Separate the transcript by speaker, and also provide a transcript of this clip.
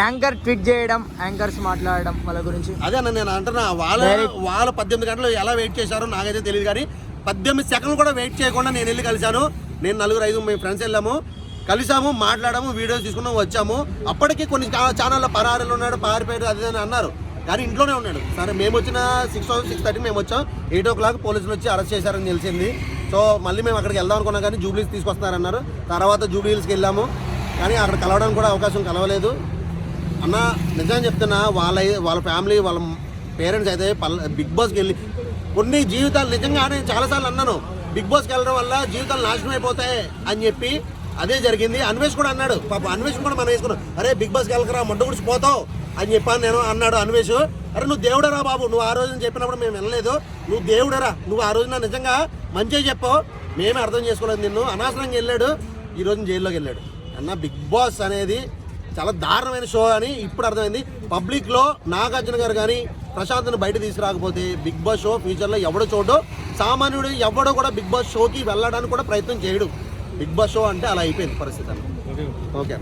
Speaker 1: Anchor tweet చేయడం anchors మాట్లాడడం వాళ్ళ గురించి.
Speaker 2: అదే అన్న నేను అంటున్నా వాళ్ళ. వాళ్ళ పద్దెనిమిది గంటలు ఎలా వెయిట్ చేశారో నాకైతే తెలియదు కానీ పద్దెనిమిది సెకండ్లు కూడా వెయిట్ చేయకుండా నేను వెళ్ళి కలిశాను. నేను నలుగురు ఐదు మేము ఫ్రెండ్స్ వెళ్ళాము. కలిసాము మాట్లాడాము వీడియోస్ తీసుకున్నాము వచ్చాము. అప్పటికి కొన్ని ఛానల్లో పరారులు ఉన్నాడు పారిపోయాడు అది అని అన్నారు. కానీ ఇంట్లోనే ఉన్నాడు. సరే మేము వచ్చిన సిక్స్ సిక్స్ థర్టీ మేము వచ్చాం. ఎయిట్ ఓ క్లాక్ పోలీసులు వచ్చి అరెస్ట్ చేశారని తెలిసింది. సో మళ్ళీ మేము అక్కడికి వెళ్దాం అనుకున్నాం కానీ జూబ్లీస్ తీసుకొస్తున్నారన్నారు. తర్వాత జూబ్లీస్కి వెళ్ళాము. కానీ అక్కడ కలవడానికి కూడా అవకాశం కలవలేదు. అన్న నిజంగా చెప్తున్నా వాళ్ళ వాళ్ళ ఫ్యామిలీ వాళ్ళ పేరెంట్స్ అయితే బిగ్ బాస్కి వెళ్ళి కొన్ని జీవితాలు నిజంగా నేను చాలాసార్లు అన్నాను. బిగ్ బాస్కి వెళ్ళడం వల్ల జీవితాలు నాశనం అయిపోతాయి అని చెప్పి అదే జరిగింది. అన్వేష్ కూడా అన్నాడు. పాప అన్వేష్ కూడా మనం వేసుకున్నాం. అరే బిగ్ బాస్కి వెళ్ళకరా మొట్ట గుడిచి పోతావు అని చెప్పాను నేను అన్నాడు అన్వేష్. అరే నువ్వు దేవుడరా బాబు. నువ్వు ఆ రోజు చెప్పినప్పుడు మేము వెళ్ళలేదు నువ్వు దేవుడరా. నువ్వు ఆ రోజున నిజంగా మంచిగా చెప్పావు. మేమే అర్థం చేసుకోలేదు నిన్ను. అనవసరంగా వెళ్ళాడు. ఈ రోజున జైల్లోకి వెళ్ళాడు. అన్న బిగ్ బాస్ అనేది చాలా దారుణమైన షో అని ఇప్పుడు అర్థమైంది. పబ్లిక్లో నాగార్జున గారు కానీ ప్రశాంత్ను బయట తీసుకురాకపోతే బిగ్ బాస్ షో ఫ్యూచర్లో ఎవడో చూడో సామాన్యుడు ఎవడో కూడా బిగ్ బాస్ షోకి వెళ్ళడానికి కూడా ప్రయత్నం చేయడు. బిగ్ బాస్ షో అంటే అలా అయిపోయింది పరిస్థితి ఓకే.